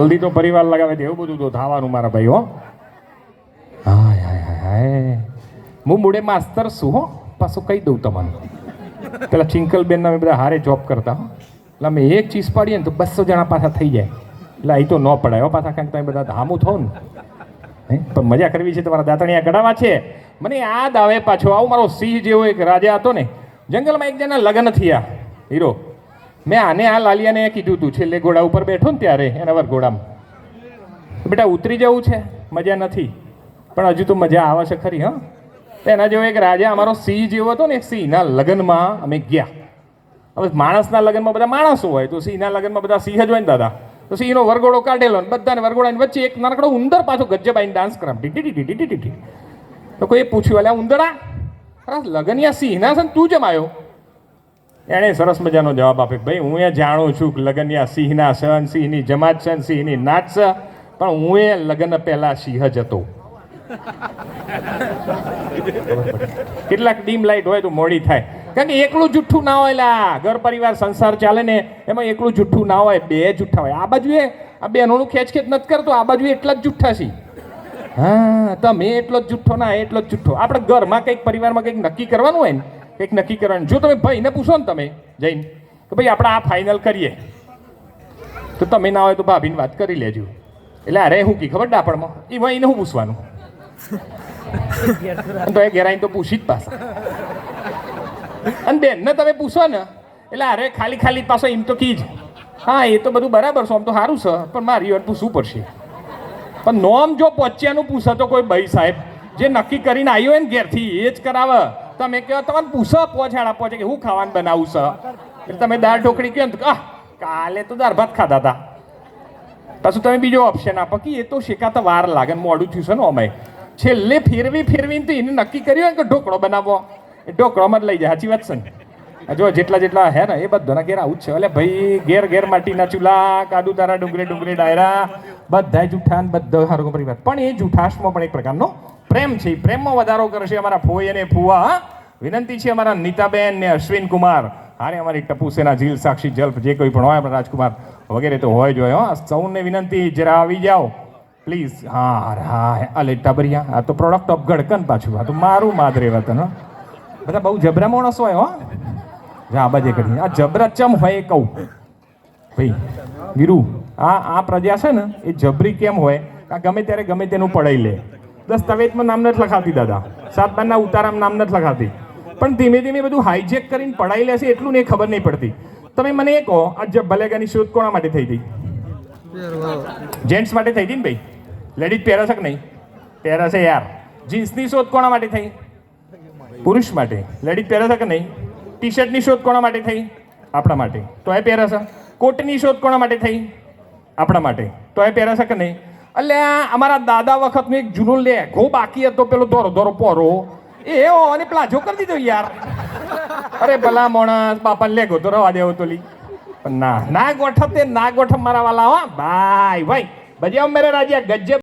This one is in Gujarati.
જલ્દી તો પરિવાર લગાવે એવું બધું તો થવાનું મારા ભાઈ, હો. હાય હાય હાય હાય. હું મૂળે માસ્તર છું, હો. પાછું કહી દઉં તમને. પેલા ચિંકલબેન અમે બધા હારે જોબ કરતા, હો. એટલે અમે એક ચીજ પાડીએ ને તો બસો જણા પાછા થઈ જાય. એટલે અહીં તો ન પડાય, હો, પાછા કારણ કે તમે બધા ધામું થો ને? પણ મજા કરવી છે, તમારા દાંતણિયા કઢાવા છે. મને યાદ આવે પાછો, આવું મારો સિંહ જેવો એક રાજા હતો ને, જંગલમાં એક જણા લગ્ન થયા, હીરો. મેં આને આ લાલિયાને કીધું હતું છેલ્લે ઘોડા ઉપર બેઠો ને ત્યારે, એના વરઘોડામાં. બેટા, ઉતરી જવું છે, મજા નથી, પણ હજુ તો મજા આવે છે ખરી, હા? એના જેવો એક રાજા, અમારો સિંહ જેવો હતો ને, એક સિંહના લગ્નમાં અમે ગયા. હવે માણસના લગ્નમાં બધા માણસો હોય, તો સિંહના લગ્નમાં બધા સિંહ જ હોય ને, દાદા. તો સિંહનો વરઘોડો કાઢેલો ને, બધાને વરઘોડાની વચ્ચે એક નાનકડો ઉંદર પાછો ગજ્જબાઈને ડાન્સ કરામ ટીટી તો કોઈ પૂછ્યું, અલ્યા, ઉંદરા અરે લગનિયા સિંહના છે ને? તું જેમ આવ્યો? એણે સરસ મજાનો જવાબ આપ્યો ભાઈ, હું એ જાણું છું કે લગનિયા સિંહના સહન, સિંહની જમાત સહન સિંહની નાચ પણ હું એ લગ્ન પહેલાં સિંહ જ હતો. કેટલાક ડીમ લાઈટ હોય તો મોડી થાય. કારણ કે એકલું જુઠ્ઠું ના હોય લા. ઘર, પરિવાર, સંસાર ચાલે ને, એમાં એકલું જુઠ્ઠું ના હોય, બે જુઠ્ઠા હોય. આ બાજુએ, આ બેનોનું ખેંચ ખેંચખેચ નથી કરતો, આ બાજુ એટલા જ જુઠ્ઠા છે. હા, તમે એટલો જ જુઠ્ઠો ના એટલો જ જુઠ્ઠો. આપણે ઘરમાં કંઈક, પરિવારમાં કંઈક નક્કી કરવાનું હોય ને કંઈક નક્કી કરવાનું. જો તમે ભાઈને પૂછો ને તમે જઈને કે ભાઈ આપણે આ ફાઇનલ કરીએ. તો તમે ના હોય તો ભાભીને વાત કરી લેજો. એટલે અરે હું કી, ખબર ડાપણમાં? એ ભાઈને હું પૂછવાનું? તો એ ઘેરાઈને તો પૂછી જ પાછા. અને બેનને તમે પૂછો ને, એટલે અરે ખાલી ખાલી પાછો એમ તો કી જ. હા, એ તો બધું બરાબર છે, આમ તો સારું છે, પણ મારી વાર પૂછવું પડશે. પણ નોમ જો પહોંચ્યાનું પૂછે તો કોઈ ભાઈ સાહેબ, જે નક્કી કરીને આવ્યો હોય ને ઘેરથી, એ જ કરાવે. તમે કહો, તમને પૂછો પહોંચાડા પહોંચે કે હું ખાવાનું બનાવું છે. એટલે તમે દાળ ઢોકળી કહો ને કાલે તો દાળ ભાત ખાધા હતા પાછું તમે બીજો ઓપ્શન આપો કે એ તો શેકાતા વાર લાગે, મોડું થયું છે ને અમે. છેલ્લે ફેરવી, ફેરવીને તો એને નક્કી કર્યું હોય કે ઢોકળો બનાવો. એ ઢોકળોમાં જ લઈ જાય, સાચી વાત છે ને? જો જેટલા જેટલા હે ને, એ બધાના ઘેર આવું જ છે. એટલે ભાઈ, ઘેર ઘેર માટીના ચૂલા કાદુ તારા ડુંગળી ડુંગળી, ડાયરા બધા જૂઠા ને બધા હારો પરિવાર. પણ એ જૂઠાશમાં પણ એક પ્રકારનો પ્રેમ છે. પ્રેમમાં વધારો કરશે અમારા ફોઈ અને ફુવા? વિનંતી છે અમારા નીતાબેન ને અશ્વિન કુમાર. હારે અમારી ટપુ સેના જીલ સાક્ષી જલ્પ જે કોઈ પણ હોય રાજકુમાર વગેરે તો હોય જ હોય. હો સૌને વિનંતી, જરા આવી જાઓ. પ્લીઝ હા હા અલે ટબરિયા, આ તો પ્રોડક્ટ ઓફ ગડકન પાછું. આ તો મારું માદરે વતન હો. બધા બહુ જબરા માણસ હોય, હો. જા બાજે કરી. આ જબરા ચમ હોય એ કહું. ભાઈ, વીરુ, આ આ પ્રજા છે ને, એ જબરી કેમ હોય? આ ગમે ત્યારે ગમે તેનું પડાઈ લે. દસ્તાવેજમાં નામ નથી લખાતી, દાદા. સાત બારના ઉતારામાં નામ નથી લખાતી. પણ ધીમે ધીમે બધું હાઈજેક કરીને પડાઈ લેશે એટલું ને ખબર નહીં પડતી. તમે મને એ કહો, આ જબ ભલેગાની શોધ કોના માટે થઈ હતી? જેન્ટ્સ માટે થઈ હતી ને ભાઈ? લેડીઝ પહેરાશે કે નહીં? પહેરાશે યાર. જીન્સની શોધ કોના માટે થઈ? પુરુષ માટે. લેડીઝ પહેરાશે કે નહીં? ટી શર્ટની શોધ કોના માટે થઈ? આપણા માટે. તો એ પહેરાશે. કોટની શોધ કોના માટે થઈ? આપણા માટે. તો એ પહેરાશે કે નહીં? એટલે અમારા દાદા વખતનો એક જૂનું લેઘો બાકી હતો, પેલો દોરો દોરો, પોરો. એ અને પ્લાઝો કરી દીધો યાર. અરે ભલા મોણસ બાપા લે ગોતો, રવા દેવો તો લી. ના ના ગોઠવ તે, ના ગોઠવ મારા વાલા હો. ભાઈ ભાઈ બજાવ મેરે રાજા ગજ્જે